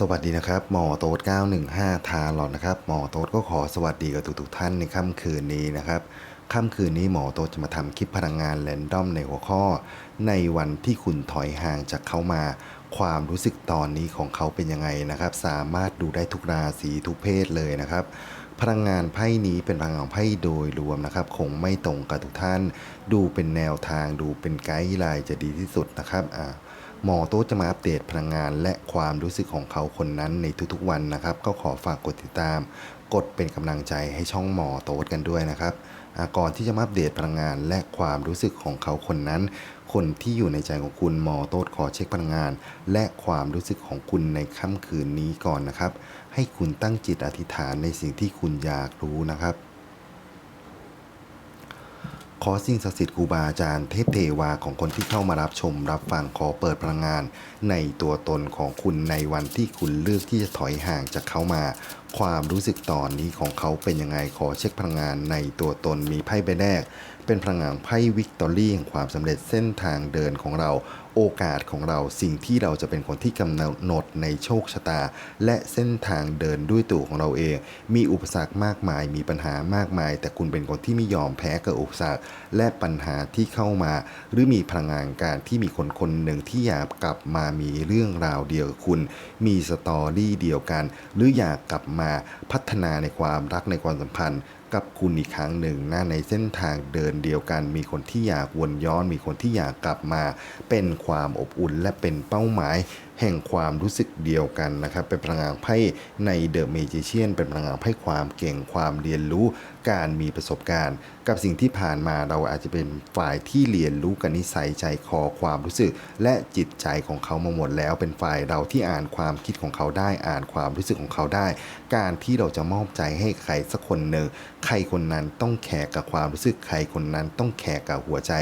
สวัสดีนะครับ หมอโต๊ด915 ทาหลอดนะครับ หมอโต๊ดก็ขอสวัสดีกับทุกๆท่านในค่ำคืนนี้นะครับ ค่ำคืนนี้หมอโต๊ดจะมาทำคลิปพลังงานแรนดอมในหัวข้อ ในวันที่คุณถอยห่างจากเขามา ความรู้สึกตอนนี้ของเขาเป็นยังไงนะครับ สามารถดูได้ทุกราศีทุกเพศเลยนะครับพลังงานไพ่นี้เป็นพลังงานไพ่โดยรวมนะครับคงไม่ตรงกับทุกท่าน ดูเป็นแนวทางดูเป็นไกด์ไลน์จะดีที่สุดนะครับอ่า หมอโต๊ะจะมาอัปเดตพลังงาน และความรู้สึกของเขาคนนั้นในทุกๆวันนะครับ ก็ขอฝากกดติดตาม กดเป็นกำลังใจให้ช่องหมอโต๊ะกันด้วยนะครับก่อนที่จะมาอัปเดตพลังงานและความรู้สึกของเขาคนนั้น คนที่อยู่ในใจของคุณหมอโต๊ะขอเช็คพลังงาน และความรู้สึกของคุณในค่ำคืนนี้ก่อนนะครับ ให้คุณตั้งจิตอธิษฐานในสิ่งที่คุณอยากรู้นะครับ ขอสิ่งศักดิ์สิทธิ์ครูบาอาจารย์เทพเทวาของคนที่เข้ามารับชม รับฟังขอเปิดพลังงาน ในตัวตนของคุณในวันที่คุณเลือกที่จะถอยห่างจากเขามา ความรู้สึกตอนนี้ของเขาเป็นยังไงขอเช็คพลังงานในตัวตนมีไพ่ใบแรก เป็นพลังงานไพ่วิกตอรี่แห่งความสำเร็จเส้นทางเดินของเรา โอกาสของเราสิ่งที่เราจะเป็นคนที่กำหนดในโชคชะตา และเส้นทางเดินด้วยตัวของเราเอง มีอุปสรรคมากมาย มีปัญหามากมาย แต่คุณเป็นคนที่ไม่ยอมแพ้กับอุปสรรค และปัญหาที่เข้ามา หรือมีพลังงานการที่มีคนคนหนึ่งที่อยากกลับมามีเรื่องราวเดียวกับคุณ มีสตอรี่เดียวกัน หรืออยากกลับมาพัฒนาในความรักในความสัมพันธ์ กับคุณอีกครั้งหนึ่งนะในเส้นทางเดินเดียวกัน มีคนที่อยากวนย้อน มีคนที่อยากกลับมา เป็นความอบอุ่นและเป็นเป้าหมาย แห่งความรู้สึกเดียวกันนะครับเป็นพลังงานไพ่ในเดอะเมจิเชียนเป็นพลังงานไพ่ความเก่งความเรียนรู้ การมีประสบการณ์ กับสิ่งที่ผ่านมาเราอาจจะเป็นฝ่ายที่เรียนรู้กันนิสัยใจคอความรู้สึก และจิตใจของเขามาหมดแล้ว เป็นฝ่ายเราที่อ่านความคิดของเขาได้อ่านความรู้สึกของเขาได้ การที่เราจะมอบใจให้ใครสักคนหนึ่งใครคนนั้นต้องแขกกับความรู้สึกใครคนนั้นต้องแขกกับหัวใจ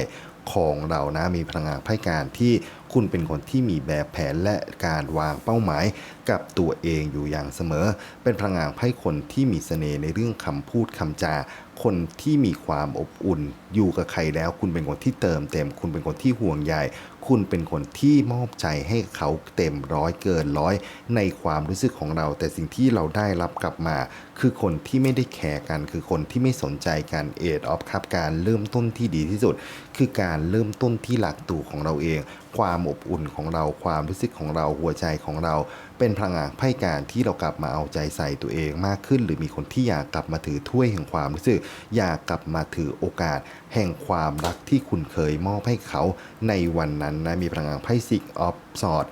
ของเรานะมีพลังงานไพ่การที่ คุณเป็นคนที่มีแบบแผนและการวางเป้าหมาย กับตัวเองอยู่อย่างเสมอ เป็นพลังงานไพ่คนที่มีเสน่ห์ในเรื่องคำพูดคำจา คนที่มีความอบอุ่น อยู่กับใครแล้ว คุณเป็นคนที่เติมเต็ม คุณเป็นคนที่ห่วงใยคุณเป็นคนที่มอบใจให้เขาเต็มร้อยเกินร้อยในความรู้สึกของเรา แต่สิ่งที่เราได้รับกลับมา คือคนที่ไม่ได้แคร์กัน คือคนที่ไม่สนใจกันเอดออฟครับการเริ่มต้นที่ดีที่สุด คือการเริ่มต้นที่หลักตัวของเราเอง ความอบอุ่นของเราความรู้สึกของเราหัวใจของเรา เป็นพลังงานไพ่การที่เรากลับมาเอาใจใส่ตัวเองมากขึ้น หรือมีคนที่อยากกลับมาถือถ้วยแห่งความรู้สึก อยากกลับมาถือโอกาส แห่งความรักที่คุณเคยมอบให้เขาในวันนั้นนะมีพลังงานไพ่ซิกออฟสอด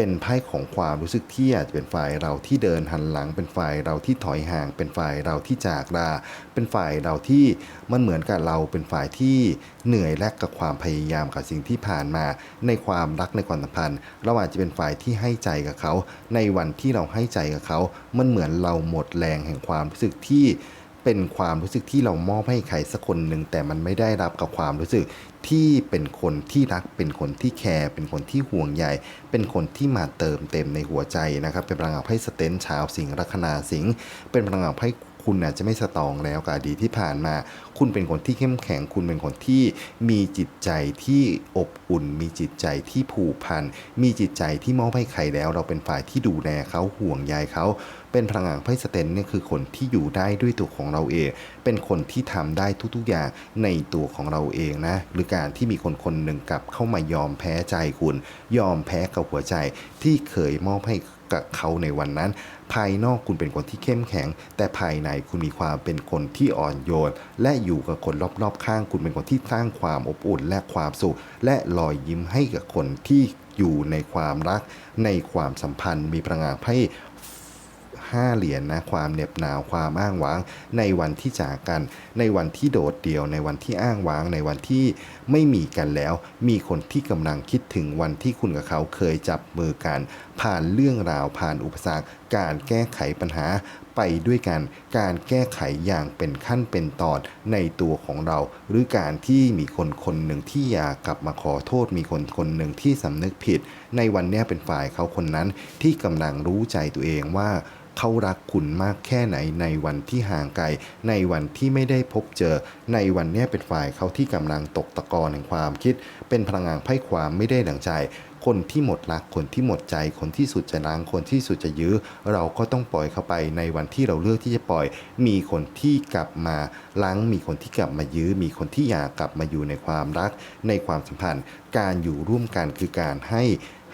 เป็นไพ่ของความรู้สึกที่อาจจะเป็นฝ่ายเราที่เดินหันหลัง เป็นฝ่ายเราที่ถอยห่าง เป็นฝ่ายเราที่จากลาเป็นฝ่ายเราที่มันเหมือนกับเราเป็นฝ่ายที่เหนื่อยแลกกับความพยายามกับสิ่งที่ผ่านมา ในความรักในความสัมพันธ์ เราอาจจะเป็นฝ่ายที่ให้ใจกับเขา ในวันที่เราให้ใจกับเขา มันเหมือนเราหมดแรงแห่งความรู้สึกที่ เป็นความรู้สึกที่เรามอบให้ใครสักคนหนึ่งแต่มันไม่ได้รับกับความรู้สึกที่เป็นคนที่รัก เป็นคนที่แคร์เป็นคนที่ห่วงใยเป็นคนที่มาเติมเต็มในหัวใจนะครับ เป็นพลังงานไพ่สเตนชาวสิงห์ลัคนาสิงห์เป็นพลังงานไพ่ คุณอาจจะไม่สตองแล้วกับอดีตที่ผ่านมา คุณเป็นคนที่เข้มแข็ง คุณเป็นคนที่มีจิตใจที่อบอุ่น มีจิตใจที่ผูกพัน มีจิตใจที่มอบให้ใครแล้ว เราเป็นฝ่ายที่ดูแลเขาห่วงใยเขาเป็นพลังงานไพ่สเตนเนี่ยคือคนที่อยู่ได้ด้วยตัวของเราเอง เป็นคนที่ทำได้ทุกๆอย่างในตัวของเราเองนะ หรือการที่มีคนคนหนึ่งกลับเข้ามายอมแพ้ใจคุณ ยอมแพ้กับหัวใจที่เคยมอบให้กับเขาในวันนั้น ภายนอกคุณเป็นคนที่เข้มแข็ง แต่ภายในคุณมีความเป็นคนที่อ่อนโยน และอยู่กับคนรอบๆข้าง คุณเป็นคนที่สร้างความอบอุ่นและความสุข และรอยยิ้มให้กับคนที่อยู่ในความรัก ในความสัมพันธ์ มีพลังงานให้ ห้าเหรียญนะความเหน็บหนาวความอ้างว้าง ในวันที่จากกัน ในวันที่โดดเดี่ยวในวันที่อ้างว้าง ในวันที่ไม่มีกันแล้ว มีคนที่กำลังคิดถึงวันที่คุณกับเขาเคยจับมือกัน ผ่านเรื่องราวผ่านอุปสรรค การแก้ไขปัญหาไปด้วยกันการแก้ไขอย่างเป็นขั้นเป็นตอนในตัวของเรา หรือการที่มีคนคนหนึ่งที่อยากกลับมาขอโทษมีคนคนหนึ่งที่สำนึกผิด ในวันนี้เป็นฝ่ายเขาคนนั้นที่กำลังรู้ใจตัวเองว่า เขารักคุณมากแค่ไหนในวันที่ห่างไกล ในวันที่ไม่ได้พบเจอ ในวันนี้เป็นฝ่ายเขาที่กำลังตกตะกอนแห่งความคิด เป็นพลังงานไพ่ความไม่ได้ดังใจ คนที่หมดรักคนที่หมดใจ คนที่สุดจะล้างคนที่สุดจะยื้อ เราก็ต้องปล่อยเข้าไปในวันที่เราเลือกที่จะปล่อย มีคนที่กลับมาล้าง มีคนที่กลับมายื้อ มีคนที่อยากกลับมาอยู่ในความรัก ในความสัมพันธ์ การอยู่ร่วมกันคือการให้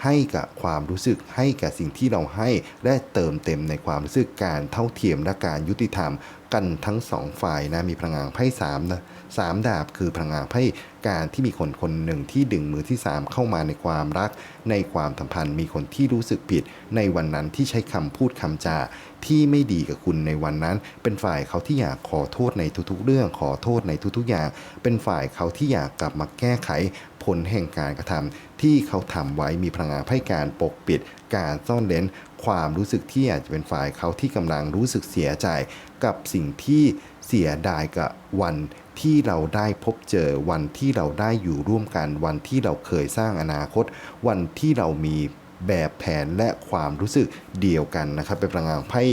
ให้กับความรู้สึกให้กับสิ่งที่เราให้และเติมเต็มในความรู้สึกการเท่าเทียมและการยุติธรรม กันทั้งสองฝ่ายนะมีพลังงานไพ่สามนะสามดาบคือพลังงานไพ่ การที่มีคนคนหนึ่งที่ดึงมือที่สามเข้ามาในความรัก ในความสัมพันธ์ มีคนที่รู้สึกผิด ในวันนั้นที่ใช้คำพูดคำจาที่ไม่ดีกับคุณในวันนั้น เป็นฝ่ายเขาที่อยากขอโทษในทุกๆ เรื่องขอโทษในทุกๆ อย่าง เป็นฝ่ายเขาที่อยากกลับมาแก้ไขผลแห่งการกระทำที่เขาทำไว้มีพลังงานให้การปกปิด การซ่อนเร้น ความรู้สึกที่อาจจะเป็นฝ่ายเขาที่กำลังรู้สึกเสียใจกับสิ่งที่เสียดายกับวันที่เราได้พบเจอวันที่เราได้อยู่ร่วมกัน วันที่เราเคยสร้างอนาคต วันที่เรามีแบบแผนและความรู้สึกเดียวกันนะครับ เป็นพลังงานไพ่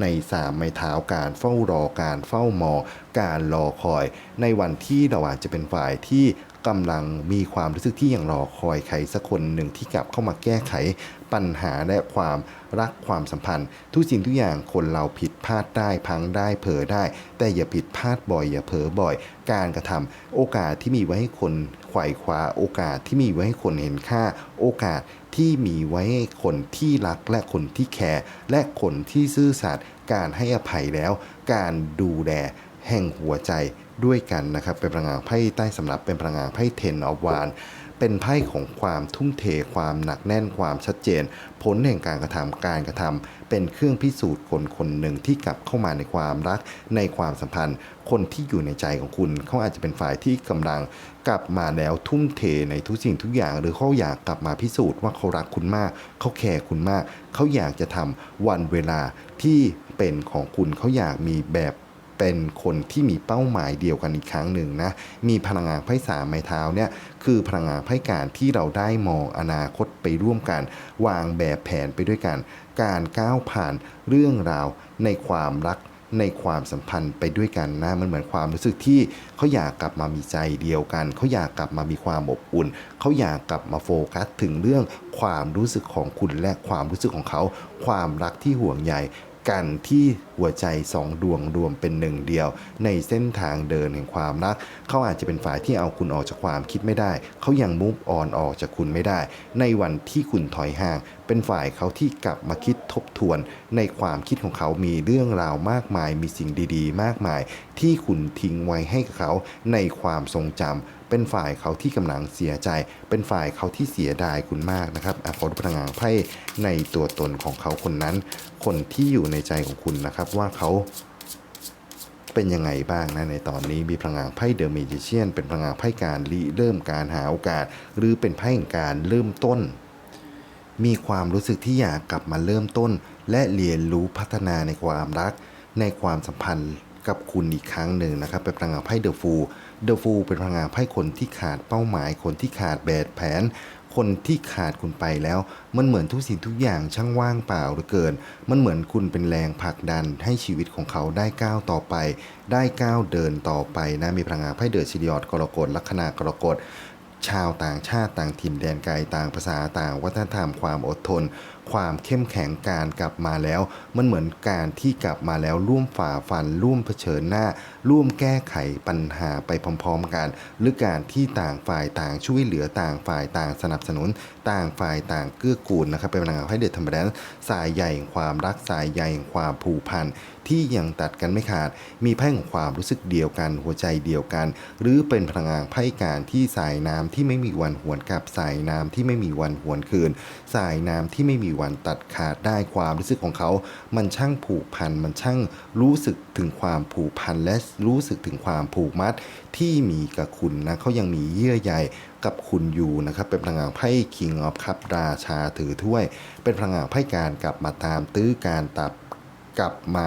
ในสามไม้เท้าการเฝ้ารอการเฝ้ามองการรอคอย ในวันที่เราอาจจะเป็นฝ่ายที่ กำลังมีความรู้สึกที่ยังรอคอยใครสักคนหนึ่งที่กลับเข้ามาแก้ไขปัญหาและความรักความสัมพันธ์ ทุกสิ่งทุกอย่างคนเราผิดพลาดได้พังได้เผลอได้ แต่อย่าผิดพลาดบ่อย อย่าเผลอบ่อย การกระทำโอกาสที่มีไว้ให้คนไขว่คว้าโอกาสที่มีไว้ให้คนเห็นค่า โอกาสที่มีไว้ให้คนที่รักและคนที่แคร์และคนที่ซื่อสัตย์การให้อภัยแล้ว การดูแลแห่งหัวใจ ด้วยกันนะครับ เป็นพลังงานไพ่ใต้สำรับเป็นพลังงานไพ่เทนออฟวานเป็นไพ่ของความทุ่มเทความหนักแน่นความชัดเจน ผลแห่งการกระทำการกระทำเป็นเครื่องพิสูจน์คนคนหนึ่งที่กลับเข้ามาในความรักในความสัมพันธ์ คนที่อยู่ในใจของคุณ เขาอาจจะเป็นฝ่ายที่กำลังกลับมาแล้วทุ่มเทในทุกสิ่งทุกอย่าง หรือเขาอยากกลับมาพิสูจน์ว่าเขารักคุณมาก เขาแคร์คุณมาก เขาอยากจะทำวันเวลาที่เป็นของคุณเขาอยากมีแบบ เป็นคนที่มีเป้าหมายเดียวกันอีกครั้งหนึ่งนะมีพลังงานไพ่สามไม้เท้าเนี่ยคือพลังงานไพ่การที่เราได้มองอนาคตไปร่วมกัน วางแบบแผนไปด้วยกัน การก้าวผ่านเรื่องราวในความรักในความสัมพันธ์ไปด้วยกันนะมันเหมือนความรู้สึกที่เขาอยากกลับมามีใจเดียวกัน เขาอยากกลับมามีความอบอุ่น เขาอยากกลับมาโฟกัสถึงเรื่องความรู้สึกของคุณและความรู้สึกของเขา ความรักที่ห่วงใย กันที่หัวใจสองดวงรวมเป็นหนึ่งเดียว ในเส้นทางเดินแห่งความรัก เขาอาจจะเป็นฝ่ายที่เอาคุณออกจากความคิดไม่ได้ เขายังมุกออนออกจากคุณไม่ได้ ในวันที่คุณถอยห่าง เป็นฝ่ายเขาที่กลับมาคิดทบทวน ในความคิดของเขามีเรื่องราวมากมาย มีสิ่งดี ๆ มากมาย ที่คุณทิ้งไว้ให้กับเขาในความทรงจำ เป็นฝ่ายเขาที่กำลังเสียใจ เป็นฝ่ายเขาที่เสียดายคุณมากนะครับอขอดูพลังงานไพ่ในตัวตนของเขาคนนั้น คนที่อยู่ในใจของคุณนะครับว่าเขาเป็นยังไงบ้างนะในตอนนี้มีพลังงานไพ่เดอะเมจิเชียนเป็นพลังงานไพ่การริเริ่มการหาโอกาส หรือเป็นไพ่แห่งการเริ่มต้น มีความรู้สึกที่อยากกลับมาเริ่มต้น และเรียนรู้พัฒนาในความรัก ในความสัมพันธ์ กับคุณอีกครั้งหนึ่งนะครับเป็นพลังงานไพ่เดอะฟูเดอะฟูเป็นพลังงานไพ่คนที่ขาดเป้าหมาย คนที่ขาดแบบแผน คนที่ขาดคุณไปแล้ว มันเหมือนทุกสิ่งทุกอย่างช่างว่างเปล่าเหลือเกิน มันเหมือนคุณเป็นแรงผลักดันให้ชีวิตของเขาได้ก้าวต่อไป ได้ก้าวเดินต่อไปนะมีพลังงานไพ่เดอะชิลิออดกรกฎลัคนากรกฎชาวต่างชาติต่างถิ่นแดนไกลต่างภาษาต่างวัฒนธรรมความอดทน ความเข้มแข็งการกลับมาแล้ว มันเหมือนการที่กลับมาแล้วร่วมฝ่าฟัน ร่วมเผชิญหน้า ร่วมแก้ไขปัญหาไปพร้อมๆกัน หรือการที่ต่างฝ่ายต่างช่วยเหลือต่างฝ่ายต่างสนับสนุน ต่างฝ่ายต่างเกื้อกูลนะครับเป็นพลังงานให้เด็ดธรรมดาสายใหญ่ความรักสายใหญ่ความผูกพันที่ยังตัดกันไม่ขาด มีไพ่ของความรู้สึกเดียวกัน หัวใจเดียวกัน หรือเป็นพลังงานไพ่การที่สายน้ำที่ไม่มีวันหวนกลับสายน้ำที่ไม่มีวันหวนคืน สายน้ำที่ไม่มีวันตัดขาดได้ความรู้สึกของเขา มันช่างผูกพัน มันช่างรู้สึกถึงความผูกพัน และรู้สึกถึงความผูกมัดที่มีกับคุณนะเขายังมีเยื่อใยกับคุณอยู่นะครับ เป็นพลังงานไพ่ King of Cup ราชาถือถ้วย เป็นพลังงานไพ่การกลับมาตามตื้อการตับกลับมา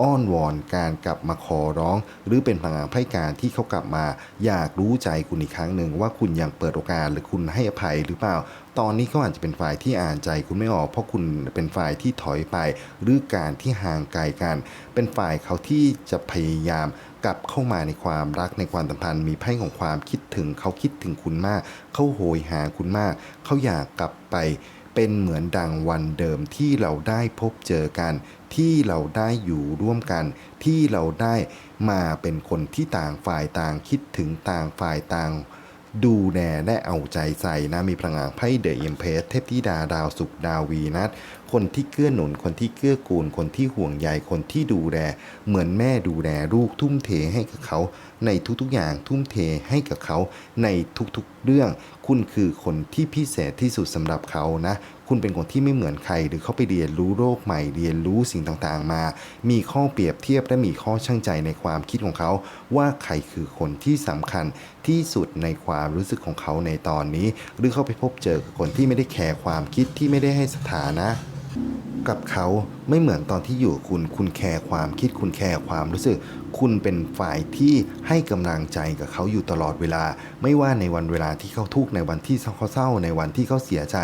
อ้อนวอนการกลับมาขอร้อง หรือเป็นพลังงานไพ่การที่เขากลับมา อยากรู้ใจคุณอีกครั้งหนึ่งว่าคุณยังเปิดโอกาสหรือคุณให้อภัยหรือเปล่า ตอนนี้เขาอาจจะเป็นฝ่ายที่อ่านใจคุณไม่ออก เพราะคุณเป็นฝ่ายที่ถอยไป หรือการที่ห่างไกลกัน เป็นฝ่ายเขาที่จะพยายามกลับเข้ามาในความรักในความสัมพันธ์ มีไพ่ของความคิดถึงเขาคิดถึงคุณมาก เขาโหยหาคุณมาก เขาอยากกลับไปเป็นเหมือนดังวันเดิมที่เราได้พบเจอกัน ที่เราได้อยู่ร่วมกัน ที่เราได้มาเป็นคนที่ต่างฝ่ายต่างคิดถึงต่างฝ่ายต่าง ดูแลและเอาใจใส่นะมีพลังงานไพ่เดอะเอ็มเพสเทพธิดาดาวสุขดาววีนัทคนที่เกื้อหนุนคนที่เกื้อกูลคนที่ห่วงใยคนที่ดูแลเหมือนแม่ดูแลลูกทุ่มเทให้กับเขา ในทุกๆอย่างทุ่มเทให้กับเขาในทุกๆเรื่องคุณคือคนที่พิเศษที่สุดสำหรับเขานะ คุณเป็นคนที่ไม่เหมือนใคร หรือเขาไปเรียนรู้โรคใหม่ เรียนรู้สิ่งต่างๆมา มีข้อเปรียบเทียบและมีข้อช่างใจในความคิดของเขา ว่าใครคือคนที่สำคัญที่สุดในความรู้สึกของเขาในตอนนี้ หรือเขาไปพบเจอกับคนที่ไม่ได้แคร์ความคิดที่ไม่ได้ให้สถานะ กับเขาไม่เหมือนตอนที่อยู่คุณคุณแคร์ความคิดคุณแคร์ความรู้สึก คุณเป็นฝ่ายที่ให้กำลังใจกับเขาอยู่ตลอดเวลา ไม่ว่าในวันเวลาที่เขาทุกข์ในวันที่เขาเศร้าในวันที่เขาเสียใจ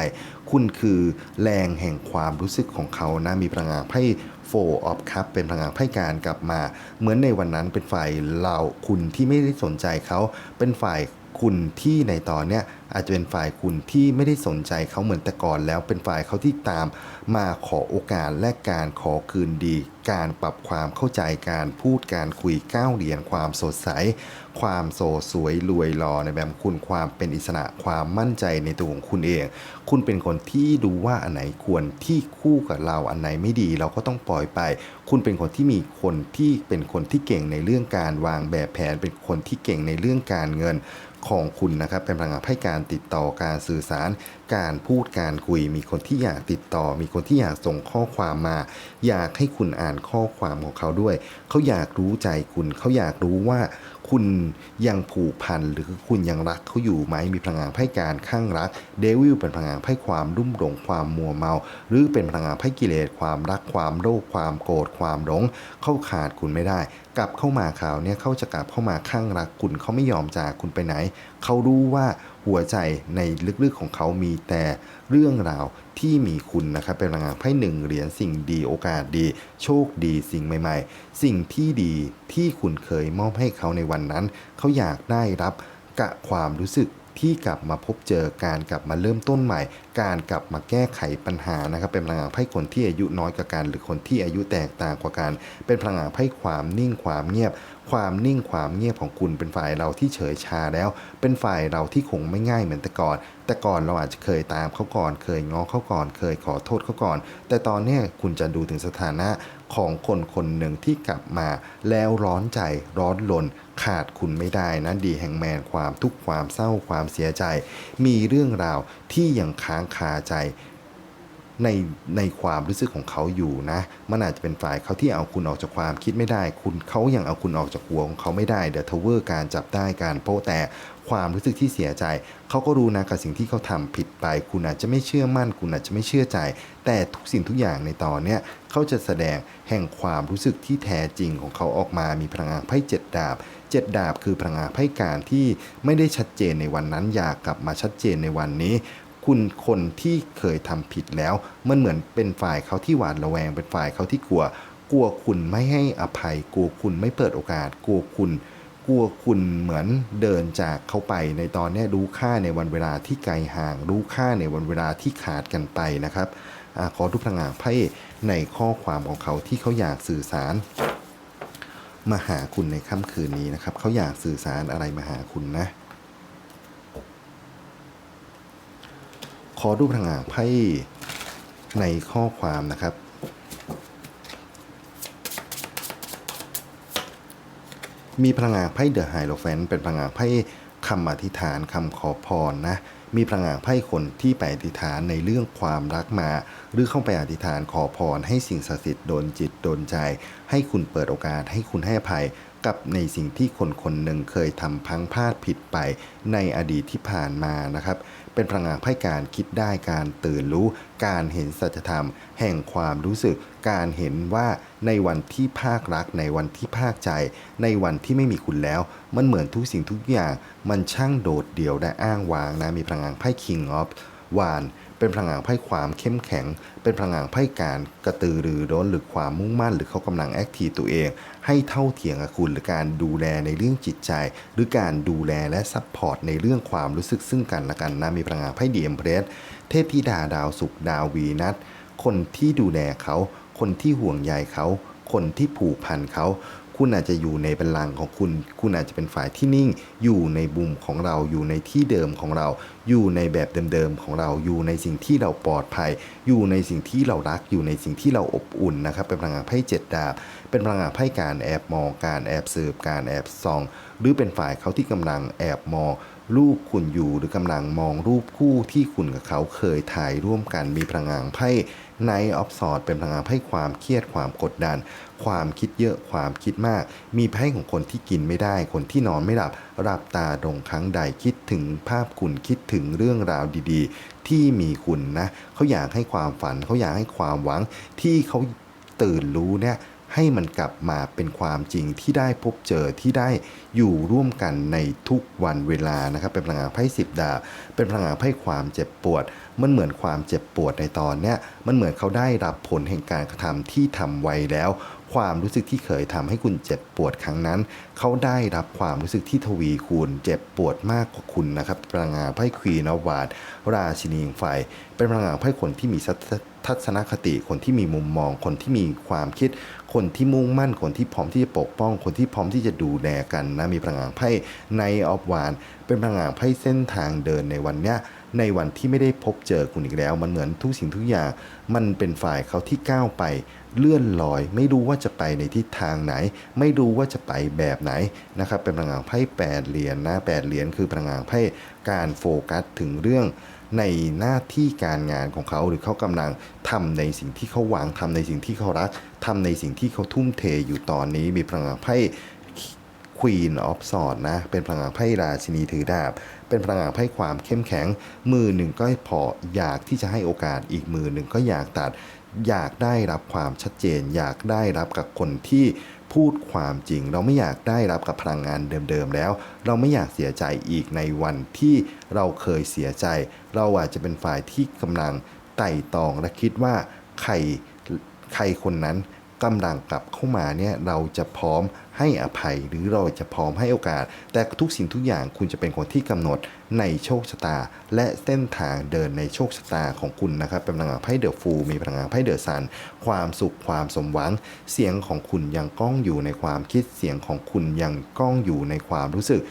คุณคือแรงแห่งความรู้สึกของเขานะมีพลังงานไพ่โฟออฟคัพเป็นพลังงานไพ่การกลับมา เหมือนในวันนั้นเป็นฝ่ายเราคุณที่ไม่ได้สนใจเขาเป็นฝ่ายคุณที่ในตอนเนี้ย อาจจะเป็นฝ่ายคุณที่ไม่ได้สนใจเขาเหมือนแต่ก่อนแล้วเป็นฝ่ายเขาที่ตามมาขอโอกาสและการขอคืนดี การปรับความเข้าใจการพูดการคุยก้าวเรียนความสดใส ความโสสวยรวยหล่อในแบบคุณความเป็นอิสระความมั่นใจในตัวของคุณเอง คุณเป็นคนที่ดูว่าอันไหนควรที่คู่กับเราอันไหนไม่ดีเราก็ต้องปล่อยไป คุณเป็นคนที่มีคนที่เป็นคนที่เก่งในเรื่องการวางแบบแผน เป็นคนที่เก่งในเรื่องการเงินของคุณนะครับเป็นพลังงานให้การติดต่อการสื่อสาร การพูดการคุย มีคนที่อยากติดต่อ มีคนที่อยากส่งข้อความมา อยากให้คุณอ่านข้อความของเขาด้วย เขาอยากรู้ใจคุณ เขาอยากรู้ว่าคุณยังผูกพันหรือคุณยังรักเขาอยู่ไหมมีพลังงานไพ่การข้างรักเดวิลเป็นพลังงานไพ่ความรุ่มหลงความมัวเมา หรือเป็นพลังงานไพ่กิเลสความรักความโลภความโกรธความหลง เข้าขาดคุณไม่ได้ กลับเข้ามาข่าวเนี่ยเขาจะกลับเข้ามาข้างรักคุณเขาไม่ยอมจากคุณไปไหน เขารู้ว่า หัวใจในลึกๆของเขามีแต่เรื่องราวที่มีคุณนะครับเป็นพลังงานไพ่หนึ่งเหรียญสิ่งดีโอกาสดี โชคดีสิ่งใหม่ ๆ สิ่งที่ดีที่คุณเคยมอบให้เขาในวันนั้น เขาอยากได้รับกะความรู้สึก ที่กลับมาพบเจอการกลับมาเริ่มต้นใหม่ การกลับมาแก้ไขปัญหานะครับเป็นพลังงานไพ่คนที่อายุน้อยกว่ากัน หรือคนที่อายุแตกต่างกว่ากัน เป็นพลังงานไพ่ความนิ่งความเงียบ ความนิ่งความเงียบของคุณเป็นฝ่ายเราที่เฉยชาแล้ว เป็นฝ่ายเราที่คงไม่ง่ายเหมือนแต่ก่อน แต่ก่อนเราอาจจะเคยตามเขาก่อน เคยง้อเขาก่อน เคยขอโทษเขาก่อน แต่ตอนนี้คุณจะดูถึงสถานะ ของคนคนหนึ่งที่กลับมา แล้วร้อนใจร้อนลนขาดคุณไม่ได้นะดีแห่งแมนความทุกความเศร้าความเสียใจ มีเรื่องราวที่ยังค้างคาใจในในความรู้สึกของเขาอยู่นะ มันอาจจะเป็นฝ่ายเขาที่เอาคุณออกจากความคิดไม่ได้ คุณเขายังเอาคุณออกจากหัวของเขาไม่ได้เดอะทเวอร์การจับได้การโป้แต่ ความรู้สึกที่เสียใจ เขาก็รู้นะกับสิ่งที่เขาทำผิดไป คุณอาจจะไม่เชื่อมั่น คุณอาจจะไม่เชื่อใจ แต่ทุกสิ่งทุกอย่างในตอนเนี้ยเขาจะแสดงแห่งความรู้สึกที่แท้จริงของเขาออกมา มีพลังงานไพ่เจ็ดดาบเจ็ดดาบคือพลังงานไพ่การที่ไม่ได้ชัดเจนในวันนั้น อยากกลับมาชัดเจนในวันนี้คุณคนที่เคยทำผิดแล้ว มันเหมือนเป็นฝ่ายเขาที่หวาดระแวง เป็นฝ่ายเขาที่กลัว กลัวคุณไม่ให้อภัย กลัวคุณไม่เปิดโอกาส กลัวคุณ กลัวคุณเหมือนเดินจากเขาไปในตอนนี้รู้ค่าในวันเวลาที่ไกลห่าง รู้ค่าในวันเวลาที่ขาดกันไปนะครับอขอทุกพลังงานไพ่ในข้อความของเขาที่เขาอยากสื่อสาร มาหาคุณในค่ำคืนนี้นะครับ เขาอยากสื่อสารอะไรมาหาคุณนะ ขอดูพลังงานไพ่ในข้อความนะครับ มีพลังงานไพ่เดอะไฮโลแฟนเป็นพลังงานไพ่คำอธิษฐานคำขอพรนะ มีพลังงานไพ่คนที่ไปอธิษฐานในเรื่องความรักมา หรือเข้าไปอธิษฐานขอพร ให้สิ่งศักดิ์สิทธิ์โดนจิตโดนใจ ให้คุณเปิดโอกาสให้คุณให้อภัยกับในสิ่งที่คนคนหนึ่งเคยทำพังพลาดผิดไปในอดีตที่ผ่านมานะครับ เป็นพลังงานไพ่การคิดได้การตื่นรู้ การเห็นสัจธรรม แห่งความรู้สึก การเห็นว่าในวันที่ภาครัก ในวันที่ภาคใจ ในวันที่ไม่มีคุณแล้ว มันเหมือนทุกสิ่งทุกอย่าง มันช่างโดดเดี่ยวและอ้างว้างนะมีพลังงานไพ่ King of วาน เป็นพลังงานไพ่ความเข้มแข็ง เป็นพลังงานไพ่การกระตือรือร้นหรือความมุ่งมั่น หรือเขากำลังแอคทีฟตัวเอง ให้เท่าเทียมกับคุณหรือการดูแลในเรื่องจิตใจ หรือการดูแลและซัพพอร์ตในเรื่องความรู้สึกซึ่งกันและกันนะมีพลังงานไพ่ดีเอ็มเพรสเทพธิดาดาวศุกดาววีนัสคนที่ดูแลเขา คนที่ห่วงใยเขา คนที่ผูกพันเขา คุณอาจจะอยู่ในบัลลังก์ของคุณ คุณอาจจะเป็นฝ่ายที่นิ่ง อยู่ในบุมของเรา อยู่ในที่เดิมของเรา อยู่ในแบบเดิมๆของเรา อยู่ในสิ่งที่เราปลอดภัย อยู่ในสิ่งที่เรารัก อยู่ในสิ่งที่เราอบอุ่นนะครับ เป็นพลังงานไพ่เจ็ดดาบ เป็นพลังงานไพ่การแอบมอง การแอบสืบ การแอบส่อง หรือเป็นฝ่ายเขาที่กำลังแอบมองรูปคุณอยู่หรือกำลังมองรูปคู่ที่คุณกับเขาเคยถ่ายร่วมกันมีพลังงานไพ่ ในออฟสอดเป็นพลังงานไพ่ความเครียดความกดดัน ความคิดเยอะความคิดมาก มีไพ่ของคนที่กินไม่ได้ คนที่นอนไม่หลับหลับตาตรงครั้งใดคิดถึงภาพคุณคิดถึงเรื่องราวดีๆ ที่มีคุณนะเขาอยากให้ความฝันเขาอยากให้ความหวังที่เขาตื่นรู้เนี่ย ให้มันกลับมาเป็นความจริงที่ได้พบเจอที่ได้อยู่ร่วมกันในทุกวันเวลานะครับเป็นพลังงานไพ่สิบดาบเป็นพลังงานไพ่ความเจ็บปวด มันเหมือนความเจ็บปวดในตอนเนี้ยมันเหมือนเขาได้รับผลแห่งการกระทำที่ทำไว้แล้ว ความรู้สึกที่เคยทำให้คุณเจ็บปวดครั้งนั้น เขาได้รับความรู้สึกที่ทวีคูณเจ็บปวดมากกว่าคุณนะครับพลังงานไพ่ควีนอวาดราชินีไฟ เป็นพลังงานไพ่คนที่มีทัศ ทัศนคติคนที่มีมุมมอง คนที่มีความคิด คนที่มุ่งมั่น คนที่พร้อมที่จะปกป้อง คนที่พร้อมที่จะดูแลกันนะมีพลังงานไพ่ในออฟวานเป็นพลังงานไพ่เส้นทางเดินในวันเนี้ยในวันที่ไม่ได้พบเจอคุณอีกแล้ว มันเหมือนทุกสิ่งทุกอย่าง มันเป็นฝ่ายเขาที่ก้าวไป เลื่อนลอย ไม่รู้ว่าจะไปในทิศทางไหน ไม่รู้ว่าจะไปแบบไหนนะครับเป็นพลังงานไพ่แปดเหรียญนะแปดเหรียญคือพลังงานไพ่การโฟกัสถึงเรื่อง ในหน้าที่การงานของเขาหรือเขากำลังทำในสิ่งที่เขาหวังทำในสิ่งที่เขารักทำในสิ่งที่เขาทุ่มเทอยู่ตอนนี้มีพลังงานไพ่ Queen of Swords นะ เป็นพลังงานไพ่ราชินีถือดาบ เป็นพลังงานไพ่ความเข้มแข็ง มือหนึ่งก็พออยากที่จะให้โอกาสอีกมือหนึ่งก็อยากตัด อยากได้รับความชัดเจน อยากได้รับกับคนที่ พูดความจริง เราไม่อยากได้รับกับพลังงานเดิมๆแล้ว เราไม่อยากเสียใจอีกในวันที่เราเคยเสียใจ เราอาจจะเป็นฝ่ายที่กำลังไต่ตองและคิดว่าใครใครคนนั้น กำลังกลับเข้ามาเนี่ยเราจะพร้อมให้อภัยหรือเราจะพร้อมให้โอกาส แต่ทุกสิ่งทุกอย่างคุณจะเป็นคนที่กำหนดในโชคชะตา และเส้นทางเดินในโชคชะตาของคุณนะครับเป็นพลังงานไพ่เดอะฟูมีพลังงานไพ่เดอะซันความสุขความสมหวัง เสียงของคุณยังก้องอยู่ในความคิดเสียงของคุณยังก้องอยู่ในความรู้สึก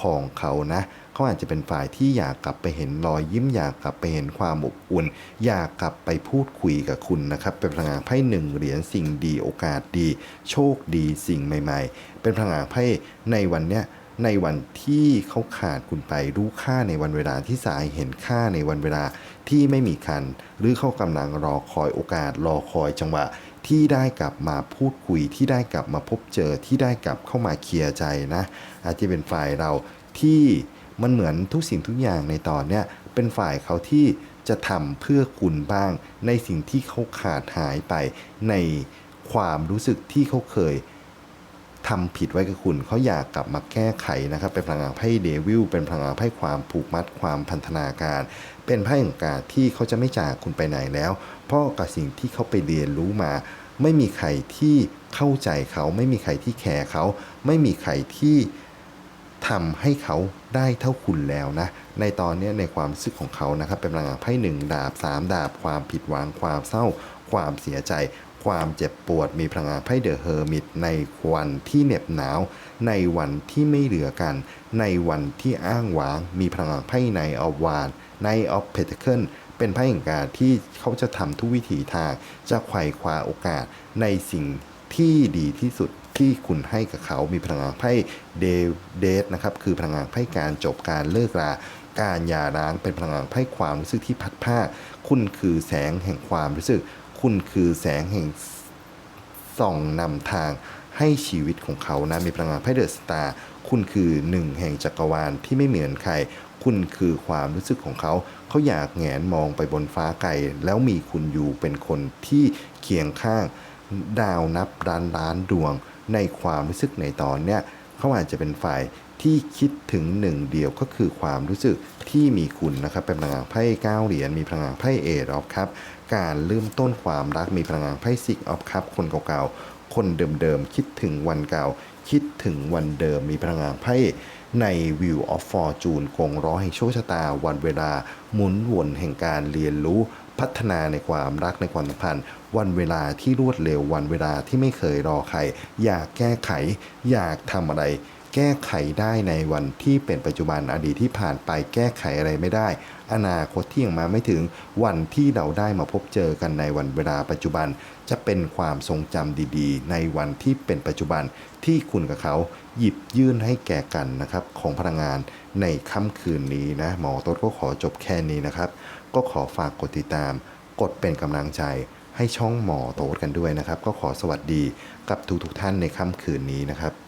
ของเขานะ เขาอาจจะเป็นฝ่ายที่อยากกลับไปเห็นรอยยิ้มอยากกลับไปเห็นความอบอุ่น อยากกลับไปพูดคุยกับคุณนะครับเป็นพลังงานไพ่หนึ่งเหรียญสิ่งดีโอกาสดี โชคดีสิ่งใหม่ ๆ เป็นพลังงานไพ่ในวันเนี้ยในวันที่เขาขาดคุณไปรู้ค่าในวันเวลาที่สายเห็นค่าในวันเวลาที่ไม่มีคัน หรือเขากำลังรอคอยโอกาสรอคอยจังหวะ ที่ได้กลับมาพูดคุยที่ได้กลับมาพบเจอที่ได้กลับเข้ามาเคลียร์ใจนะ อาจจะเป็นฝ่ายเราที่ มันเหมือนทุกสิ่งทุกอย่างในตอนเนี้ยเป็นฝ่ายเขาที่จะทำเพื่อคุณบ้าง ในสิ่งที่เขาขาดหายไป ในความรู้สึกที่เขาเคยทำผิดไว้กับคุณเขาอยากกลับมาแก้ไขนะครับ เป็นพลังงานไพ่เดวิลเป็นพลังงานไพ่ความผูกมัดความพันธนาการ เป็นไพ่ของการที่เขาจะไม่จากคุณไปไหนแล้ว เพราะกับสิ่งที่เขาไปเรียนรู้มา ไม่มีใครที่เข้าใจเขา ไม่มีใครที่แคร์เขา ไม่มีใครที่ ทำให้เขาได้เท่าคุณแล้วนะ ในตอนนี้ในความรู้สึกของเขานะครับ เป็นพลังงานไพ่หนึ่งดาบสามดาบ ความผิดหวังความเศร้า ความเสียใจ ความเจ็บปวด มีพลังงานไพ่เดอะเฮอร์มิตในวันที่เหน็บหนาว ในวันที่ไม่เหลือกัน ในวันที่อ้างว้าง มีพลังงานไพ่ในออฟวาน ในออฟเพตเคิลเป็นไพ่แห่งการที่เขาจะทำทุกวิถีทาง จะไขว่คว้าโอกาสในสิ่งที่ดีที่สุด ที่คุณให้กับเขามีพลังงานไพ่เดเดทนะครับคือพลังงานไพ่การจบการเลิกราการหย่าร้างเป็นพลังงานไพ่ความรู้สึกที่พัดผ้าคุณคือแสงแห่งความรู้สึก คุณคือแสงแห่งส่องนำทางให้ชีวิตของเขานะมีพลังงานไพ่เดอะสตาร์คุณคือหนึ่งแห่งจักรวาลที่ไม่เหมือนใคร คุณคือความรู้สึกของเขา เขาอยากแงนมองไปบนฟ้าไกล แล้วมีคุณอยู่เป็นคนที่เคียงข้าง ดาวนับล้านล้านดวง ในความรู้สึกในตอนเนี้ยเขาอาจจะเป็นฝ่ายที่คิดถึงหนึ่งเดียวก็คือความรู้สึกที่มีคุณนะครับเป็นพลังงานไพ่เก้าเหรียญมีพลังงานไพ่เอรอฟครับการเริ่มต้นความรักมีพลังงานไพ่ซิกออฟครับคนเก่าๆคนเดิมๆคิดถึงวันเก่า คิดถึงวันเดิมมีพลังงานไพ่ ใน View of Fortune กงร้อแห่งโชคชะตาวันเวลาหมุนวนแห่งการเรียนรู้พัฒนาในความรักในความสัมพันธ์ วันเวลาที่รวดเร็ววันเวลาที่ไม่เคยรอใคร อยากแก้ไข อยากทำอะไร แก้ไขได้ในวันที่เป็นปัจจุบันอดีตที่ผ่านไปแก้ไขอะไรไม่ได้ อนาคตที่ยังมาไม่ถึงวันที่เราได้มาพบเจอกันในวันเวลาปัจจุบัน จะเป็นความทรงจำดีๆ ในวันที่เป็นปัจจุบันที่คุณกับเขาหยิบยื่นให้แก่กันนะครับของพลังงานในค่ำคืนนี้นะหมอโต๊ดก็ขอจบแค่นี้นะครับ ก็ขอฝากกดติดตาม กดเป็นกำลังใจให้ช่องหมอโต๊ดกันด้วยนะครับ ก็ขอสวัสดีกับทุกๆท่านในค่ำคืนนี้นะครับ